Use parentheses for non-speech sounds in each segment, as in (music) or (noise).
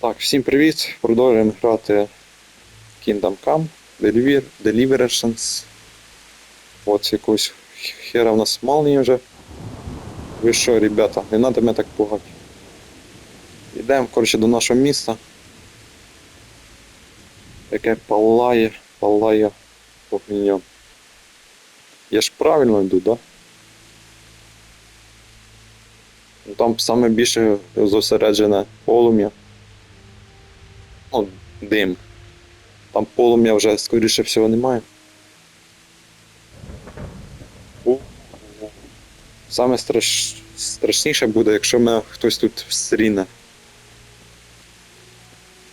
Так, всім привіт! Продовжуємо грати Kingdom Come, Deliver, Deliverations. От якусь хера в нас молнії вже. Ви що, ребята, не треба мене так пугати. Йдемо, коротше, до нашого міста. Яке палає, палає вогнем. Я ж правильно йду, да? Ну, Там саме більше зосереджене полум'я. Ну, дим. Там полум'я вже, скоріше всього, немає. Саме страш... страшніше буде, якщо мене хтось тут встріне.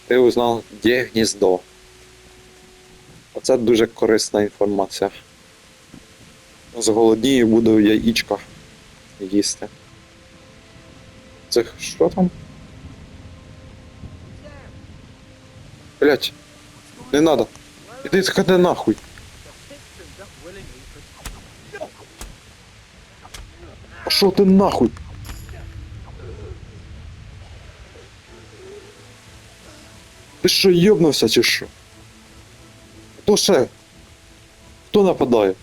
Ти узнав, де гніздо. Оце дуже корисна інформація. Зголоднію буду яєчка їсти. Це що там? Блять, не надо. Іди сходи нахуй. Шо ти нахуй? Ти що, йобнувся чи що? Хто ще? Хто нападає?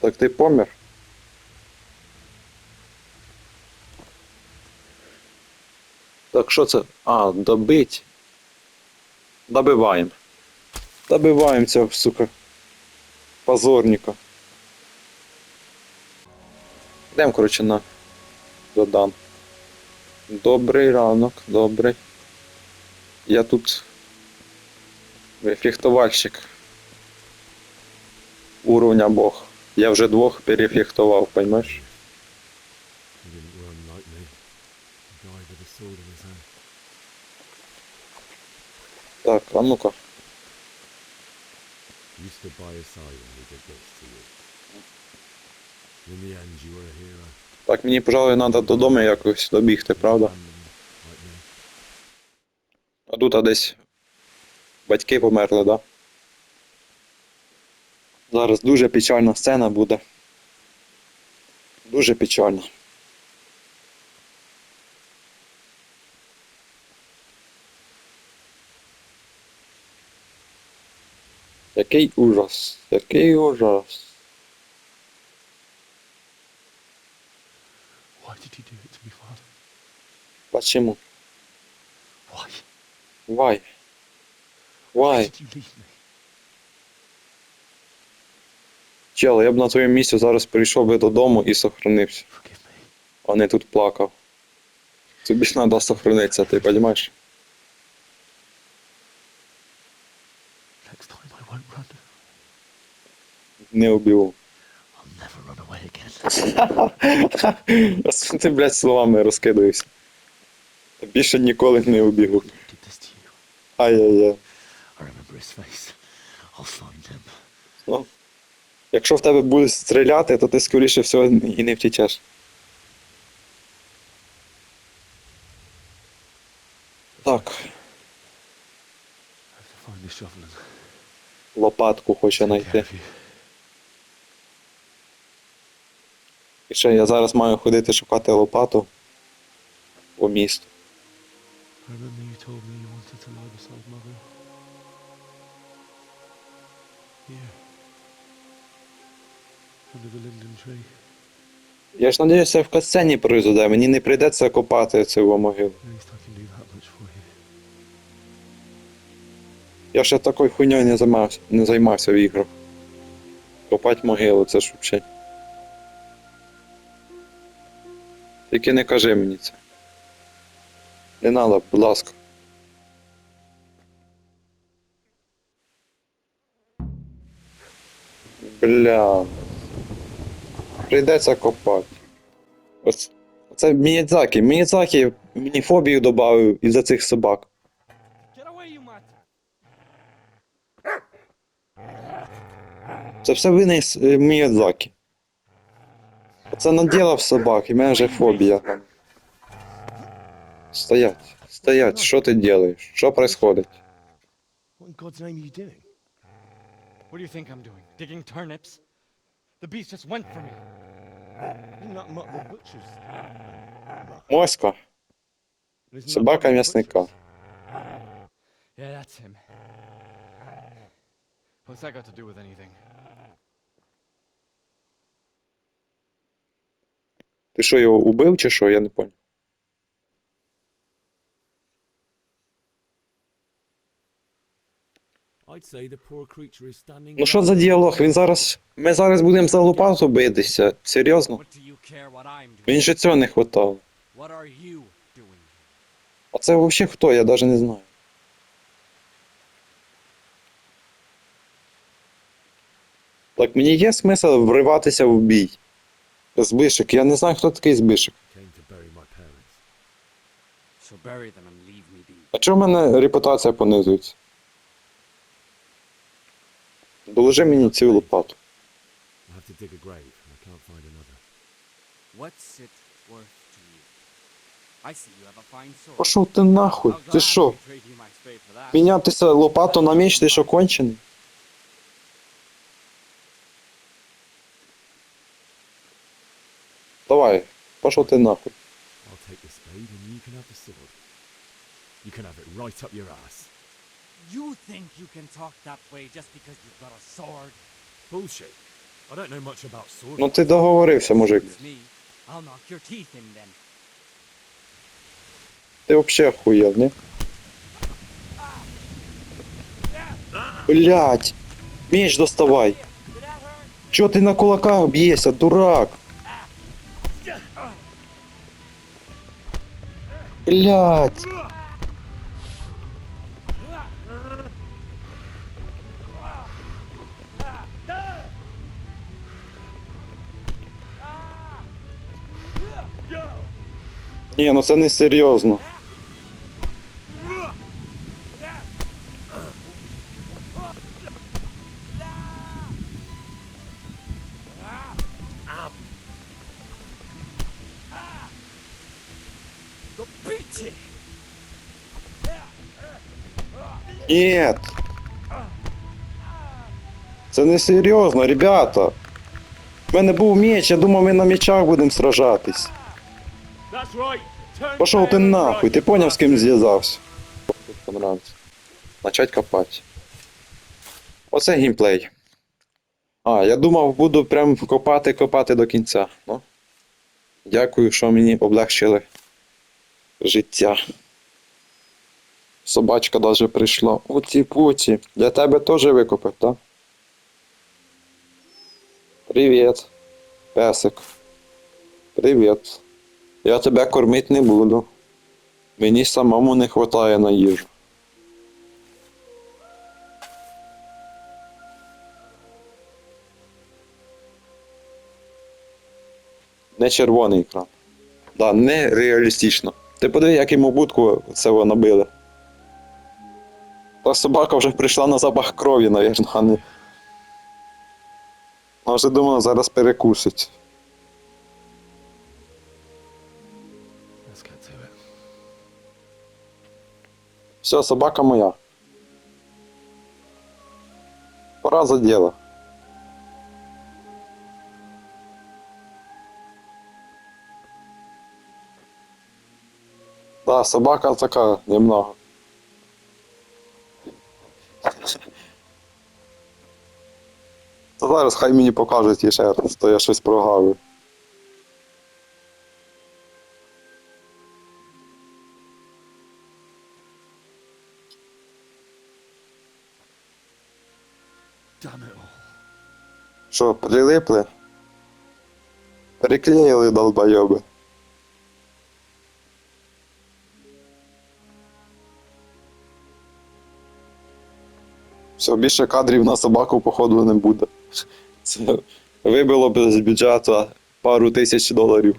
Так ти помер? Так що це? А, добить. Добиваємо. Добиваємо цього, сука. Позорника. Йдемо, коротше, на додан. Добрий ранок, добрий. Я тут фехтовальщик. Уровня Бог. Я вже двох перефехтував, поймеш? He didn't run like me. He died with a sword in his hand. Так, а ну-ка. You stood by his side when he to you. In the end, you were a hero. Так, мені, пожалуй, треба додому якось добігти, правда? А тут а десь батьки померли, да? Зараз дуже печальна сцена буде. Дуже печальна. Який ужас, який ужас. Why did you do it to me, father? Почему? Why? Why? Why Why? did you leave me? Чел, я б на твоєму місці зараз прийшов би додому і сохранився, Forgive me. а не тут плакав. Тобі ж треба сохранитися, ти розумієш? Won't run. Не убив. I'll never run away again. (laughs) Ти, блядь, словами розкидуєшся. Більше ніколи не убігу. Who did this to you? Ай-яй-яй. I remember his face. I'll find him. Ну, якщо в тебе будуть стріляти, то ти скоріше всього і не втічеш. Так, I have to find the shovel and лопатку хоче знайти. І ще я зараз маю ходити шукати лопату по місту. Я ж надіюся, в касцені произойде, мені не прийдеться копати цю могилу. Я ще такою хуйньою не займався, не займався в іграх. Копати могилу, це ж взагалі. Тільки не кажи мені це. Не треба, будь ласка. Бля. Прийдеться копати. Ось. Це Міядзакі. Міядзакі мені фобію додав із-за цих собак. Get away, you mutt! Це все винес е, Міядзакі. Це наділав собак, і в мене вже фобія. Стоять, стоять, що ти робиш? Що происходить? What in God's name are you doing? What do you think I'm doing? Digging turnips? The beast just went for me. Not much the butchers. Моська. Isn't that Собака м'ясника. butchers? Yeah, that's him. What's that got to do with anything? Ти що, його убив чи що? Я не standing. Ну що за діалог? Він зараз. Ми зараз будемо за лопату битися. Серйозно? Він же цього не хватало. А це взагалі хто? Я навіть не знаю. Так, мені є смисл вриватися в бій. Збишик. Я не знаю, хто такий збишек. А чому в мене репутація понизується? Доложи мені цю лопату. Пошов ти нахуй? Ти що? Мінятися лопату на меч, ти що кончений? Давай, пошов ти нахуй. I'll take the spade, and you can have the sword. You can have it right up your ass. You think you can talk that way just because you've got a sword? Bullshit. I don't know much about sword. Ну ти договорився, мужик. It's me. I'll knock your teeth in then. Ти взагалі охуєв, ні? Блять! Меч доставай! Чо ти на кулаках б'єшся, дурак? Блять! Ні, ну це не серйозно. Нет. Це не серйозно, ребята. У мене був меч, я думав, ми на мечах будемо сражатись. Пошов ти нахуй, ти поняв, з ким зв'язався. Понравиться. Начать копати. Оце геймплей. А, я думав, буду прям копати, копати до кінця. Ну. Дякую, що мені облегчили життя. Собачка даже прийшла. Оці пуці. Для тебе теж викопив, так? Привіт, песик. Привіт. Я тебе кормити не буду. Мені самому не вистачає на їжу. Не червоний екран. Да, не реалістично. Ти подиви, як йому будку це набили. Та собака вже прийшла на запах крові, навірно, а не. А вже думала, зараз перекусить. Все, собака моя. Пора за дело. Да, собака така немного. Зараз хай мені покажуть ще раз, то я щось all. Що, прилипли? Приклеїли долбойоби. Все, більше кадрів на собаку, походу, не буде. Це вибило б з бюджету пару тисяч доларів.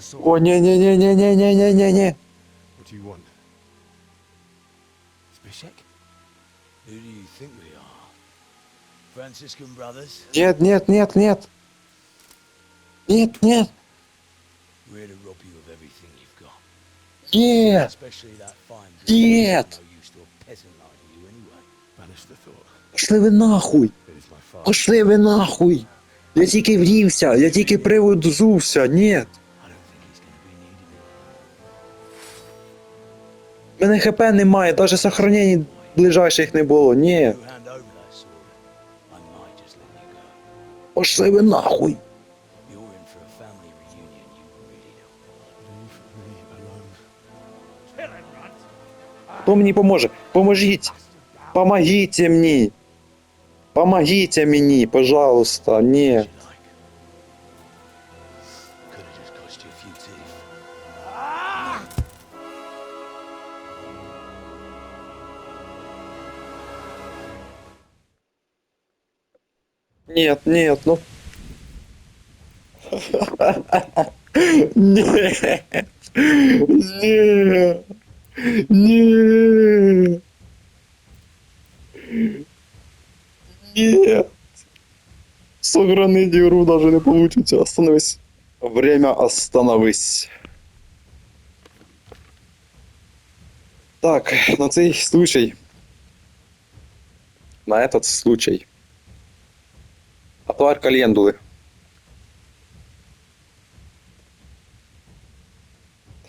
Sword? О, ні ні ні ні ні ні ні ні ні? Нет, нет, нет, нет. Нет, нет. We're here to rob you of everything you've got. Ні! Especially that fine. Нет. No use to a peasant like you anyway. Banish the thought. Пошли ви нахуй! It is my father. Пошли ви нахуй! Я тільки врівся, я тільки привод зувся, ні. I don't think he's going to be needed. У мене хп немає, навіть сохранень ближайших не було, ні. You hand over that sword, I might just let you go. Пошли ви нахуй! Хто мені поможе? Поможіть! Помогите мені! Помогите мені, пожалуйста, ні. What you like. Could have just cost you a few teeth. Нет, нет, ну. (laughs) Нет. Нет. Нет. Нет. Сохранить игру даже не получится. Остановись. Время остановись. Так, на цей случай. На этот случай. Атуар календули.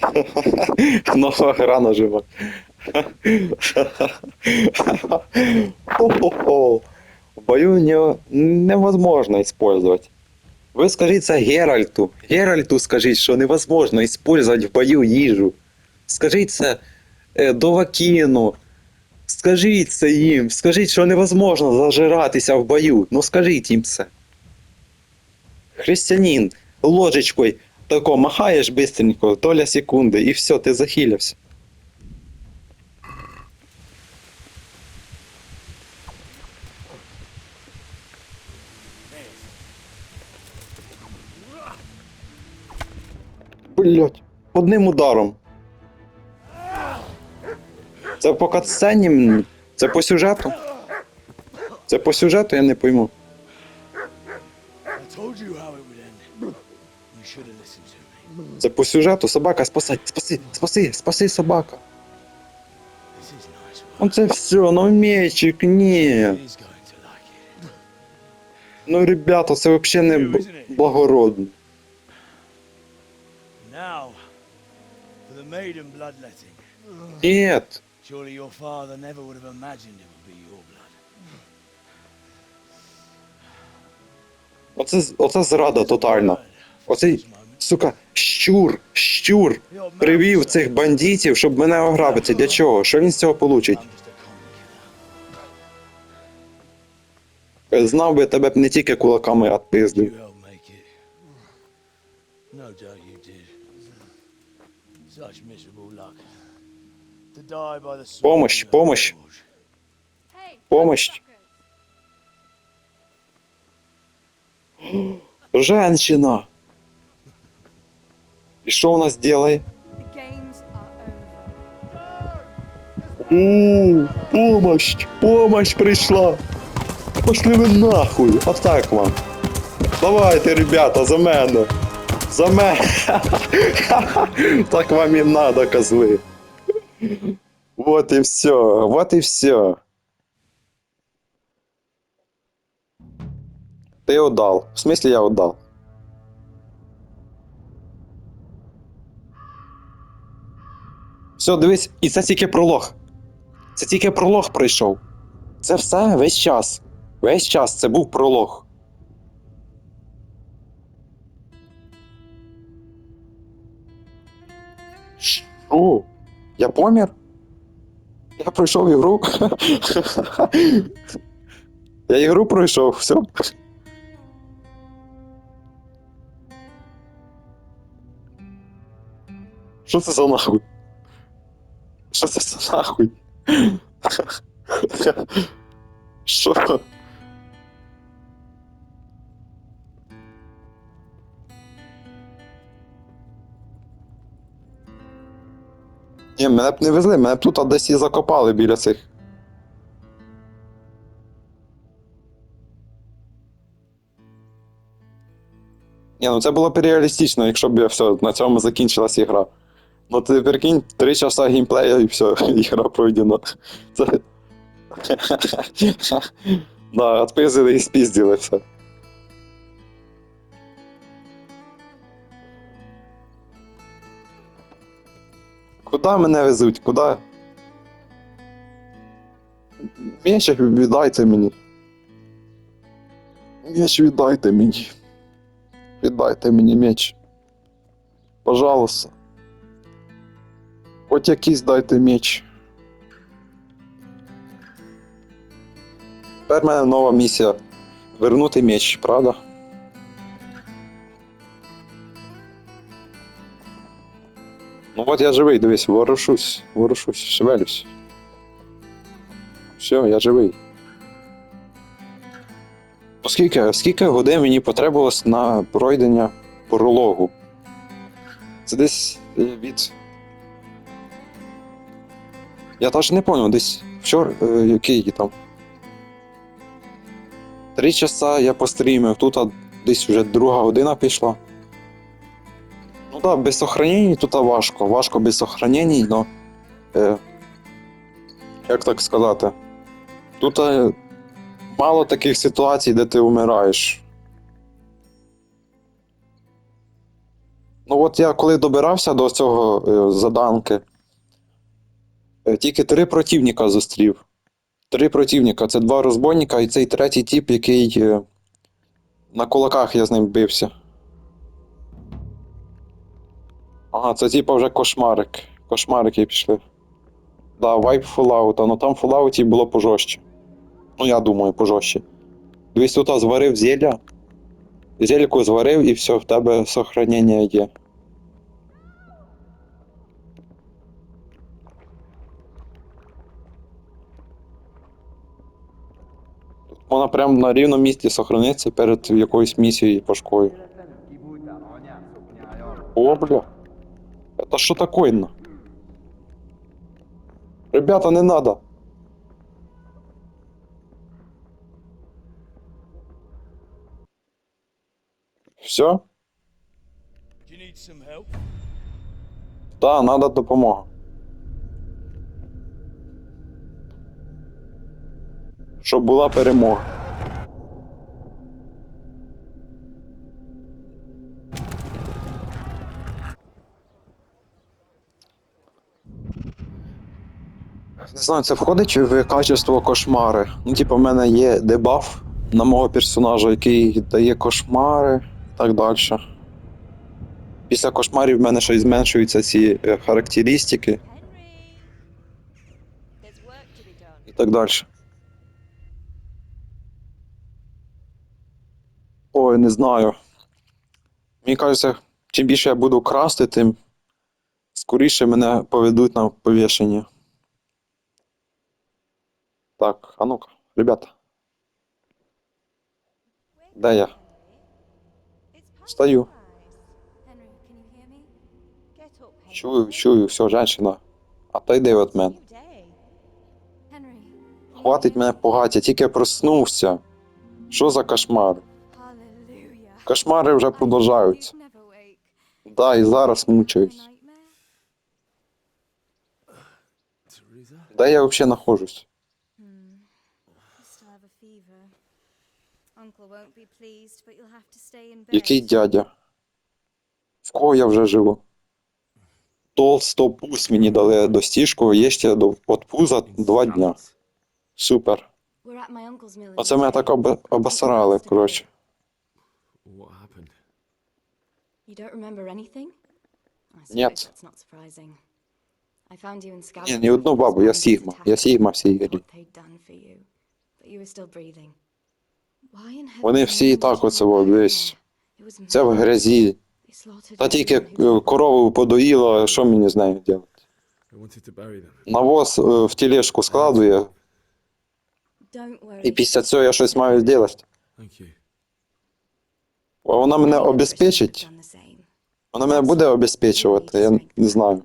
(laughs) Нова гра. Хо-хо-хо. В бою не, невозможно использовать. Ви скажіть це Геральту. Геральту скажіть, що невозможно использовать в бою їжу. Скажіть це е, Довакіну. Скажіть це їм. Скажіть, що невозможно зажиратися в бою. Ну скажіть їм це. Християнин, ложечкою тако махаєш бистренько, доля секунди, і все, ти захилився. Блять, одним ударом. Це по катсцені? Це по сюжету? Це по сюжету, я не пойму. Це по сюжету, собака, спасай, спаси, спаси, спаси собака. Ну це все, ну мечик, ні. Ну, ребята, це взагалі не благородно. Ні. Surely your father never would have imagined it would be your blood. Оце, оце зрада тотальна. Оцей, сука, щур, щур привів цих бандитів, щоб мене ограбити. Для чого? Що він з цього получить? Знав би тебе б не тільки кулаками the sword Помощь, помощь. Помощь. Женщина! І що вона зробить? The games are over. У, помощь! Помощь прийшла! Пошли ви нахуй! Отак вам! Давайте, ребята, за мене! За мене! (laughs) Так вам і надо, козли! Вот і все, вот і все. Ти отдал. В смысле я отдал? Все, дивись, і це тільки пролог. Це тільки пролог пройшов. Це все весь час. Весь час це був пролог. Що? Я помер? Я пройшов ігру. Я ігру пройшов, все. Що це за нахуй? Що це за нахуй? Що? Ні, мене б не везли, мене б тут десь і закопали біля цих. Ні, ну це було б реалістично, якщо б все, на цьому закінчилась ігра. Ну ти прикинь, 3 часа геймплея і все, (laughs) ігра пройдена. Це. (laughs) Да, отпиздили і спіздили все. Куда мене везуть? Куда? Меч віддайте мені. Меч віддайте мені. Віддайте мені меч. Пожалуйста. Хоч якийсь дайте меч. Тепер в мене нова місія. Вернути меч, правда? Ну от я живий, дивись, ворушусь, ворушусь, шевелюсь. Все, я живий. Ну, Скільки, годин мені потребувалось на пройдення прологу? Це десь від. Я теж не понял, десь вчора, е, який там. Три часа я пострімив, тут десь вже друга година пішла. Ну так, да, без сохранень тут важко. Важко без сохранень, но. Е, як так сказати? Тут е, мало таких ситуацій, де ти вмираєш. Ну от я коли добирався до цього е, заданки, тільки три противника зустрів. Три противника. Це два розбойника і цей третій тип, який е, на кулаках я з ним бився. Ага, це типа вже кошмарик. Кошмарики пішли. Да, вайп Fallout, ну там в було пожорстче. Ну, я думаю, пожорстче. Дивись, тут зварив зілля. Зельку зварив і все, в тебе сохранення є. Вона прям на рівному місці сохраниться перед якоюсь місією пашкою. О, бля. Это что такое на? Ребята, не надо. Все? Да, надо допомога. Щоб була перемога. Не знаю, це входить в качество кошмари. Ну, типу, в мене є дебаф на мого персонажа, який дає кошмари і так далі. Після кошмарів в мене щось зменшуються ці е, характеристики і так далі. Ой, не знаю. Мені кажеться, чим більше я буду красти, тим скоріше мене поведуть на повішення. Так, а ну-ка, ребята. Де я? Henry. Чую, чую, все, женщина. Отойди від мене. Хватить мене пугати, тільки проснувся. Що за кошмар? Кошмари вже wake. Да, і зараз мучаюсь. Де я взагалі bed. Який дядя? В кого я вже живу? Толсто Толстопуз мені дали достіжку, є ще до от пуза два дня. Супер. Оце мене так об... обосрали, коротше. What happened? You don't remember anything? I Нет. suppose that's not surprising. I found you in scouting. Ні, ні одну бабу, я Сігма. Я Сігма в цій грі. What they'd done for you, but you were still breathing. Why in heaven's Вони всі і так оце was Це в грязі. Та тільки е, корову подоїла, що мені з нею робити? Навоз е, в тележку складує, і після цього я щось маю зробити. А вона мене обезпечить? have done the same. Вона мене буде обезпечувати, я не знаю.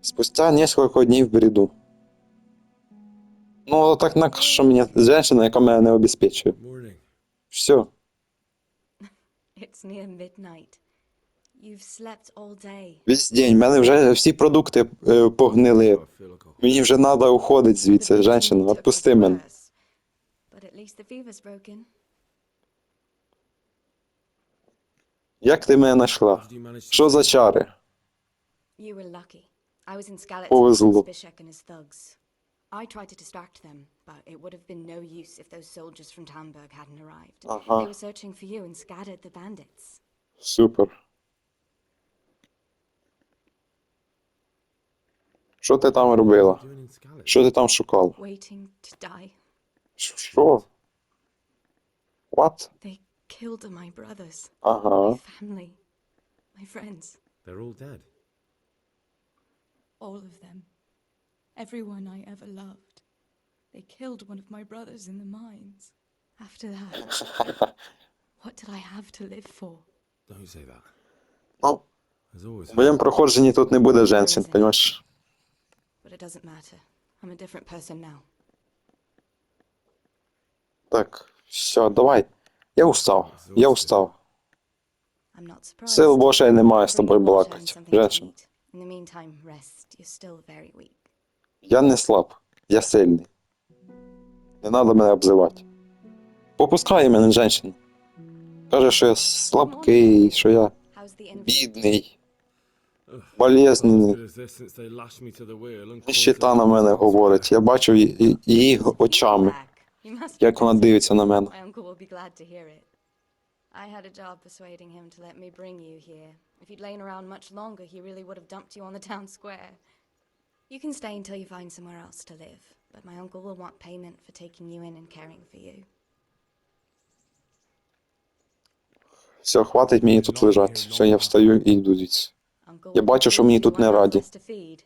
Спустя несколько днів бреду. Ну, так на що мені жінка, яка мене не обезпечує. Все. It's near midnight. You've slept all day. Весь день. В мене вже всі продукти е, погнили. Мені вже треба уходити звідси, женщина, відпусти мене. But at least the fever's broken. Як ти мене знайшла? Що за чари? You were lucky. I was in Повезло. with Bishek and his thugs. I tried to distract them, but it would have been no use if those soldiers from Tamburg hadn't arrived. Ага. They were searching for you and scattered the bandits. Супер. Що ти там робила? Що ти там шукала? Waiting to die. Що? What? They killed my brothers, Ага. my family, my friends. They're all dead. All of them. Everyone I ever loved. They killed one of my brothers in the mines. After that, (laughs) what did I have to live for? Don't say that. Ну, There's always в моєму проходженні тут не буде женщин, розумієш? But it doesn't matter. I'm a different person now. Так, все, давай. Я устав. Я устав. Сил більше немає з тобою балакати. something to Женщин. eat. In the meantime, rest. You're still very weak. Я не слаб, я сильний. Не треба мене обзивати. Попускає мене женщина. Каже, що я слабкий, що я бідний, and Ніщита на мене говорить. Я бачу її очами, Back. You must be як вона busy. дивиться на мене. My uncle will be glad to hear it. I had a job persuading him to let me bring you here. If you'd lain around much longer, he really would have dumped you on the town square. You can stay until you find somewhere else to live, but my uncle will want payment for taking you in and caring for you. Все, хватить мені тут лежати. Все, я встаю і йду звідси. Uncle Я will бачу, що give мені you тут не one раді. mouthless to feed.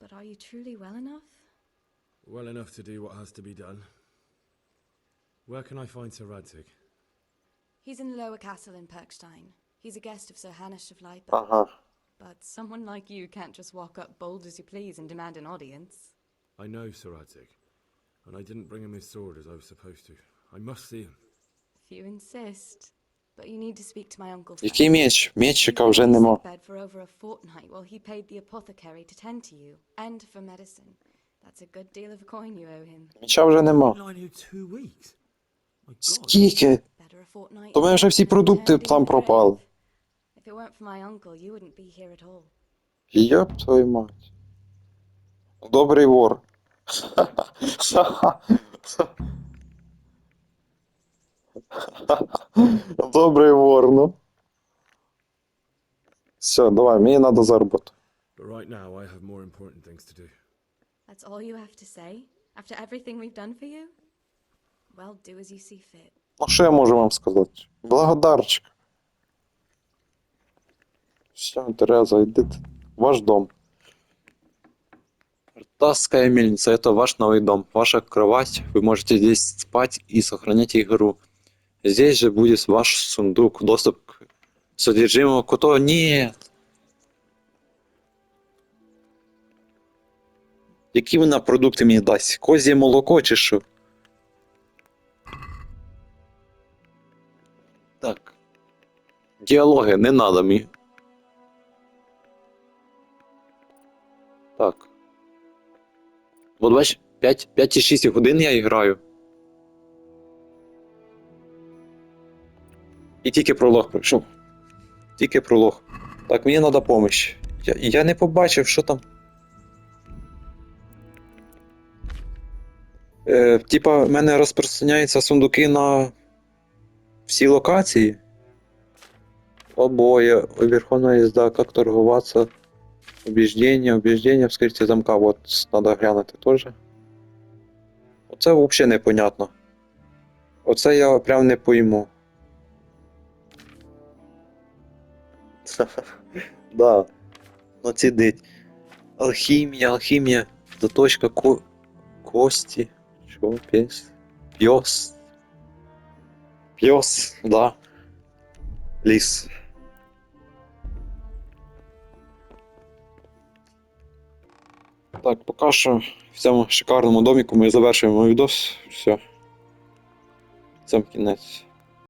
But are you truly well enough? Well enough to do what has to be done. Where can I find Sir Radzig? He's in the lower castle in Perkstein. He's a guest of Sir Hanish of Leipa. Ага. But someone like you can't just walk up bold as you please and demand an audience. I know Sir Radzig, and I didn't bring him his sword as I was supposed to. I must see him. If you insist. But you need to speak to my uncle Який first. меч? Мечика He's вже been нема. sick bed for over a fortnight while he paid the apothecary to tend to you and for medicine. That's a good deal of coin you owe him. Меча вже нема. Nine in two weeks. Скільки? То мене вже всі продукти там пропали. Йоп твою мать. Добрий вор. Добрий вор, ну. Все, давай, мені треба за роботу. But right now, I have more important things to do. That's all you have to say? After everything we've done for you? Well, do as you see fit. Ну, що я можу вам сказати? Благодарчик. Все, Тереза, йдите. Ваш дом. Ртасская мельница – это ваш новый дом, ваша кровать. Вы можете здесь спать и сохранять игру. Здесь же будет ваш сундук, доступ к содержимому кото. Нет! Які вона продукти мені дасть? Козє молоко чи що? Діалоги не надо мені. Так. От бач, 5, 5 і 6 годин я граю. І тільки пролог пройшов. Тільки пролог. Так, мені треба допомога. Я, я не побачив, що там. Е, типа, в мене розпространяються сундуки на всі локації. Обоє, Верховная езда, как торговаться, убеждение, убеждение, вскрытие замка, вот, надо глянути теж. Оце взагалі непонятно. Оце я прям не пойму. (laughs) да. Націдить. Алхімія, алхімія, заточка ко... кості. Що, пес? Пьос. Пьос, да. Ліс. Так, поки що в цьому шикарному доміку ми завершуємо відос. Все. Цьому кінець.